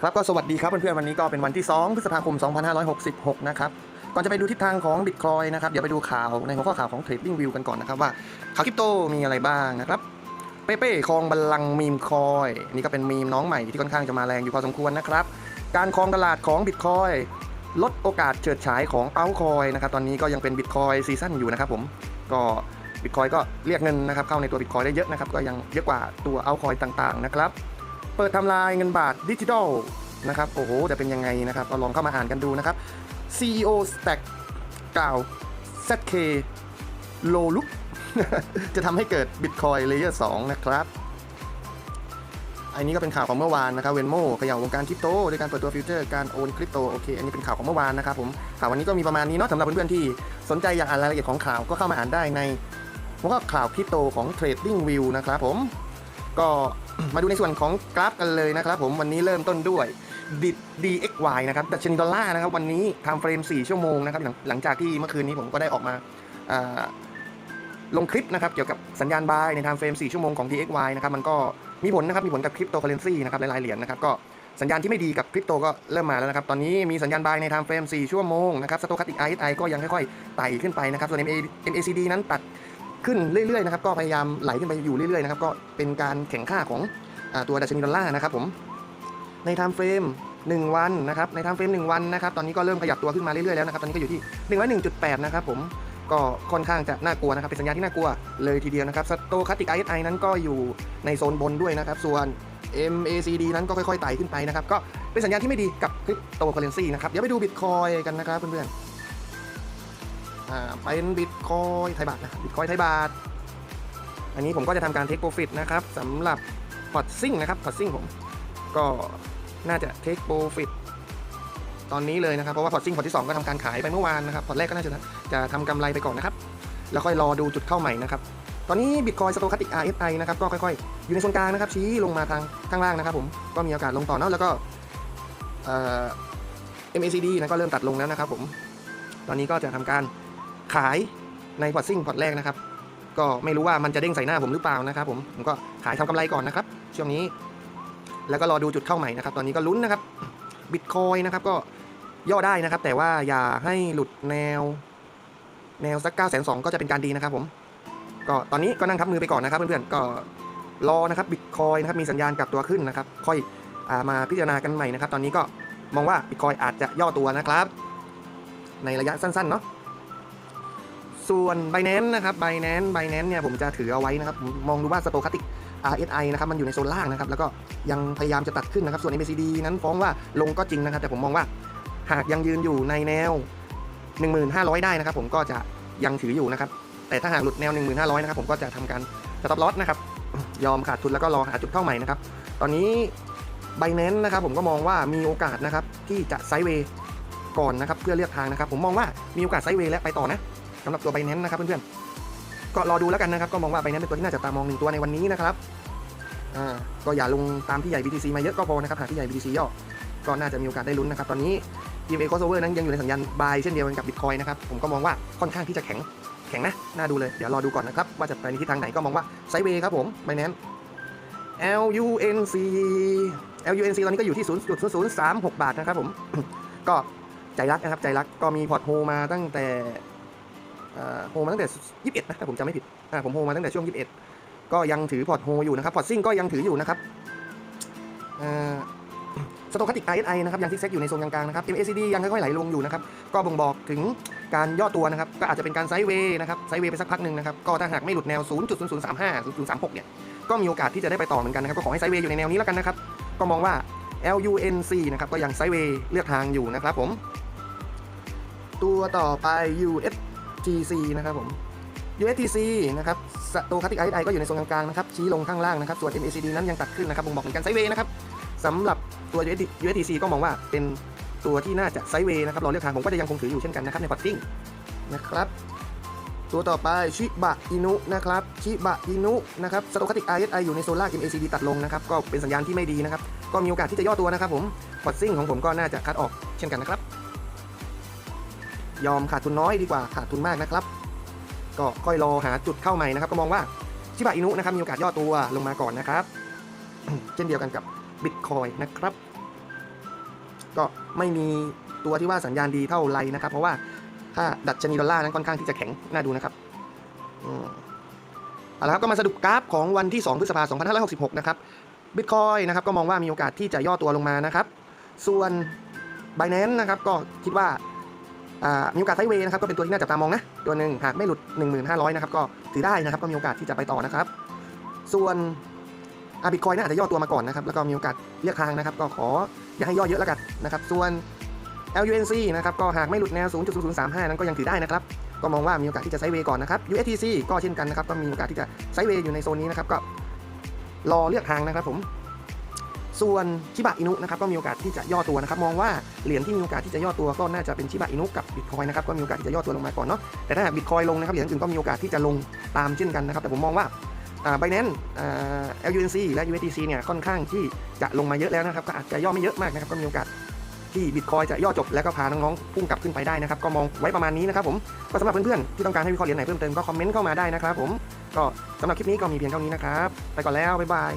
ครับก็สวัสดีครับเพื่อนๆวันนี้ก็เป็นวันที่ 2 พฤษภาคม 2566 นะครับ ก่อนจะไปดูทิศทางของบิตคอยนะครับ เดี๋ยวไปดูข่าวในหัวข้อข่าวของ Trading View กันก่อนนะครับว่าข่าวคริปโตมีอะไรบ้างนะครับ เป้เป้ครองบัลลังมีมคอยนี่ก็เป็นมีมน้องใหม่ที่ค่อนข้างจะมาแรงอยู่พอสมควรนะครับ การครองตลาดของบิตคอยลดโอกาสเฉิดฉายของเอาคอยนะครับตอนนี้ก็ยังเป็นบิตคอยซีซั่นอยู่นะครับผมก็บิตคอยก็เรียกเงินนะครับเข้าในตัวบิตคอยได้เยอะนะครับก็ยังเยอะกว่าตัวเอาคอยต่างๆนะครับ เปิดทำลายเงินบาทดิจิทัลนะครับโอ้โหจะเป็นยังไงนะครับก็ลองเข้ามาอ่านกันดูนะครับ CEO Stack กล่าว ZK l o l u k จะทำให้เกิด Bitcoin Layer 2 นะครับอันนี้ก็เป็นข่าวของเมื่อวานนะครับเวนโมขย่าวงการคริปโตโดยการเปิดตัวฟิวเจอร์การโอนคริปโตโอเคอันนี้เป็นข่าวของเมื่อวานนะครับผมข่าววันนี้ก็มีประมาณนี้เนาะสำหรับเพื่อนๆที่สนใจอยากอ่านรายละเอียดของข่าวก็เข้ามาอ่านได้ในหัวข้อข่าวคริปโตของ Trading View นะครับผม ก็มาดูในส่วนของกราฟกันเลยนะครับผมวันนี้เริ่มต้นด้วยดิด DXY นะครับดัชนีดอลลาร์นะครับวันนี้ทำเฟรม 4 ชั่วโมงนะครับหลังหลังจากที่เมื่อคืนนี้ผมก็ได้ออกมาลงคลิปนะครับเกี่ยวกับสัญญาณบายใน time frame 4ชั่วโมงของ DXY นะครับมันก็มีผลนะครับมีผลกับคริปโตเคอเรนซีนะครับหลายๆเหรียญนะครับก็สัญญาณที่ไม่ดีกับคริปโตก็เริ่มมาแล้วนะครับตอนนี้มีสัญญาณบายใน time frame 4ชั่วโมงนะครับสโตคัติก RSI ก็ยังค่อยๆไต่ขึ้นไปนะครับส่วน MA MACD นั้นตัด ขึ้นเรื่อยๆนะครับก็พยายามไหลขึ้นไปอยู่เรื่อยๆนะครับก็เป็นการแข่งข้าของอตัวดัชนีดอลลาร์นะครับผมใน time frame 1วันนะครับใน time frame 1วันนะครับตอนนี้ก็เริ่มขยับตัวขึ้นมาเรื่อยๆแล้วนะครับตอนนี้ก็อยู่ที่101.8นะครับผมก็ค่อนข้างจะน่ากลัวนะครับเป็นสัญญาณที่น่ากลัวเลยทีเดียวนะครับสโตคัติก RSI นั้นก็อยู่ในโซนบนด้วยนะครับส่วน MACD นั้นก็ค่อยๆไต่ขึ้นไปนะครับก็เป็นสัญญาณที่ไม่ดีกับคริปโตเคอเรนซีนะครับเดี๋ยวไปดูบิตคอยกันนะครับเพื่อนๆ อ่าเป็นบิตคอยไทยบาทนะบิตคอยไทยบาท อันนี้ผมก็จะทำการเทคโปรฟิตนะครับสำหรับพอร์ตซิ่งนะครับพอร์ตซิ่งผมก็น่าจะเทคโปรฟิตตอนนี้เลยนะครับ เพราะว่าพอร์ตซิ่งพอร์ตที่ 2 ก็ทำการขายไปเมื่อวานนะครับพอร์ตแรกก็น่าจะจะทำกำไรไปก่อนนะครับ แล้วค่อยรอดูจุดเข้าใหม่นะครับ ตอนนี้ Bitcoin s t o c h a s t i c RSI นะครับก็ค่อยๆ อยู่ในโซนกลางนะครับ ชี้ลงมาทางข้างล่างนะครับผมก็มีโอกาสลงต่อเนาะแล้วก็เอ่อ MACD นะก็เริ่มตัดลงแล้วนะครับผม ตอนนี้ก็จะทำการ ขายในพอร์ตซิ่งพอร์ตแรกนะครับ ก็ไม่รู้ว่ามันจะเด้งใส่หน้าผมหรือเปล่านะครับ ผมผมก็ขายทำกำไรก่อนนะครับ ช่วงนี้ แล้วก็รอดูจุดเข้าใหม่นะครับ ตอนนี้ก็ลุ้นนะครับบิตคอยนะครับก็ย่อได้นะครับ แต่ว่าอย่าให้หลุดแนว แนวสัก9 2 0 0ก็จะเป็นการดีนะครับ ผม ก็ตอนนี้ก็นั่งทับมือไปก่อนนะครับเพื่อนๆก็รอนะครับบิตคอยนะครับมีสัญญาณกลับตัวขึ้นนะครับ ค่อยอามาพิจารณากันใหม่นะครับ ตอนนี้ก็มองว่าบิตคอยอาจจะย่อตัวนะครับ ในระยะสั้นๆเนาะ ส่วน b บ n a n c e นะครับ b บ n a n c e b บ n a n c e เนี่ยผมจะถือเอาไว้นะครับ มองดูว่าสโตคติก RSI นะครับมันอยู่ในโซนล่างนะครับ แล้วก็ยังพยายามจะตัดขึ้นนะครับ ส่วน MACD นั้นฟ้องว่าลงก็จริงนะครับ แต่ผมมองว่าหากยังยืนอยู่ในแนว 1500 ได้นะครับ ผมก็จะยังถืออยู่นะครับ แต่ถ้าหากหลุดแนว 1500 นะครับ ผมก็จะทำการสต็อปลอสนะครับ ยอมขาดทุนแล้วก็รอหาจุดเข้าใหม่นะครับ ตอนนี้ b บ n a n c e นะครับ ผมก็มองว่ามีโอกาสนะครับที่จะไซด์เวย์ก่อนนะครับ เพื่อเลือกทางนะครับ ผมมองว่ามีโอกาสไซด์เวย์และไปต่อนะ สำหรับตัว b บ n a n c e นะครับเพื่อนๆก็รอดูแล้วกันนะครับก็มองว่า b บ n a n c e เป็นตัวที่น่าจับตามองหนึ่งตัวในวันนี้นะครับอ่าก็อย่าลงตามที่ใหญ่ BTC มาเยอะก็พอนะครับหากที่ใหญ่ BTC ย่อก็น่าจะมีโอกาสได้ลุ้นนะครับตอนนี้ EMA crossover นั้นยังอยู่ในสัญญาณ buy เช่นเดียวกันกับ Bitcoin นะครับผมก็มองว่าค่อนข้างที่จะแข็งแข็งนะ น่าดูเลย เดี๋ยวรอดูก่อนนะครับ ว่าจะไปในทิศทางไหนก็มองว่าไซเวย์ครับผม Binance LUNC LUNC ตอนนี้ก็อยู่ที่ 0.0036 บาทนะครับผม ก็ใจรักนะครับ ใจรักก็มีพอร์ตโฮมาตั้งแต่เอ่อ โฮมาตั้งแต่ 21 นะถ้าผมจำไม่ผิดผมโฮมาตั้งแต่ช่วง 21 ก็ยังถือพอร์ตโฮอยู่นะครับพอร์ตซิ่งก็ยังถืออยู่นะครับสโตคัติก RSI นะครับยังซิกแซกอยู่ในโซนกลางๆนะครับ MACD ยังค่อยๆไหลลงอยู่นะครับก็บ่งบอกถึงการย่อตัวนะครับก็อาจจะเป็นการไซด์เวย์นะครับไซด์เวย์ไปสักพักหนึ่งนะครับก็ถ้าหากไม่หลุดแนว 0.0035 0.36 เนี่ยก็มีโอกาสที่จะได้ไปต่อเหมือนกันนะครับก็ขอให้ไซด์เวย์อยู่ในแนวนี้แล้วกันนะครับก็มองว่า LUNC นะครับก็ยังไซด์เวย์เลือกทางอยู่นะครับผมตัวต่อไป G.C. นะครับผม USTC นะครับสโตคัติก RSI ก็อยู่ในโซนกลางๆนะครับ ชี้ลงข้างล่างนะครับ ส่วน MACD นั้นยังตัดขึ้นนะครับบ่งบอกถึงการไซเวย์นะครับสำหรับตัว USTC ก็มองว่าเป็นตัวที่น่าจะไซเวย์นะครับรอเลือกทางผมก็จะยังคงถืออยู่เช่นกันนะครับในพอร์ตติ้งนะครับตัวต่อไปชิบะอินุนะครับชิบะอินุนะครับสโตคัติก RSI อยู่ในโซนล่าง MACD ตัดลงนะครับก็เป็นสัญญาณที่ไม่ดีนะครับก็มีโอกาสที่จะย่อตัวนะครับผมพอร์ตซิ่งของผมก็น่าจะคัดออกเช่นกันนะครับ ยอมขาดทุนน้อยดีกว่าขาดทุนมากนะครับ ก็ค่อยรอหาจุดเข้าใหม่นะครับ ก็มองว่าชิบะอินุนะครับมีโอกาสย่อตัวลงมาก่อนนะครับ เช่นเดียวกันกับ Bitcoin นะครับ ก็ไม่มีตัวที่ว่าสัญญาณดีเท่าไรนะครับ เพราะว่าถ้าดัชนีดอลลาร์นั้นค่อนข้างที่จะแข็งน่าดูนะครับเอาละครับก็มาสรุปกราฟของวันที่ 2 พฤษภาคม 2566 นะครับบิตคอยนะครับก็มองว่ามีโอกาสที่จะย่อตัวลงมานะครับ ส่วน b i n a n c e นะครับก็คิดว่า มีโอกาสไซเวย์นะครับก็เป็นตัวที่น่าจับตามองนะตัวหนึ่งหากไม่หลุด 1500นะครับก็ถือได้นะครับก็มีโอกาสที่จะไปต่อนะครับ ส่วนอาบิตคอยน่าจะย่อตัวมาก่อนนะครับแล้วก็มีโอกาสเรียกทางนะครับก็ขออย่าให้ย่อเยอะแล้วกันนะครับส่วน LUNC นะครับก็หากไม่หลุดแนว 0.0035 นั้นก็ยังถือได้นะครับก็มองว่ามีโอกาสที่จะไซเวย์ก่อนนะครับ USTC ก็เช่นกันนะครับก็มีโอกาสที่จะไซเวย์อยู่ในโซนนี้นะครับก็รอเลือกทางนะครับผม ส่วนชิบะอินุนะครับก็มีโอกาสที่จะย่อตัวนะครับมองว่าเหรียญที่มีโอกาสที่จะย่อตัวก็น่าจะเป็นชิบะอินุกับบิตคอยนะครับก็มีโอกาสที่จะย่อตัวลงมาก่อนเนาะแต่ถ้าบิตคอยลงนะครับเหรียญอื่นก็มีโอกาสที่จะลงตามเช่นกันนะครับแต่ผมมองว่าไบแนนอ่า LUNC และ USDC เนี่ยค่อนข้างที่จะลงมาเยอะแล้วนะครับก็อาจจะย่อไม่เยอะมากนะครับก็มีโอกาสที่บิตคอยจะย่อจบแล้วก็พาน้องๆพุ่งกลับขึ้นไปได้นะครับก็มองไว้ประมาณนี้นะครับผมก็สำหรับเพื่อนๆที่ต้องการให้วิเคราะห์เหรียญไหนเพิ่มเติมก็คอมเมนต์เข้ามาได้นะครับผมก็สำหรับคลิปนี้ก็มีเพียงเท่านี้นะครับไปก่อนแล้วบ๊ายบาย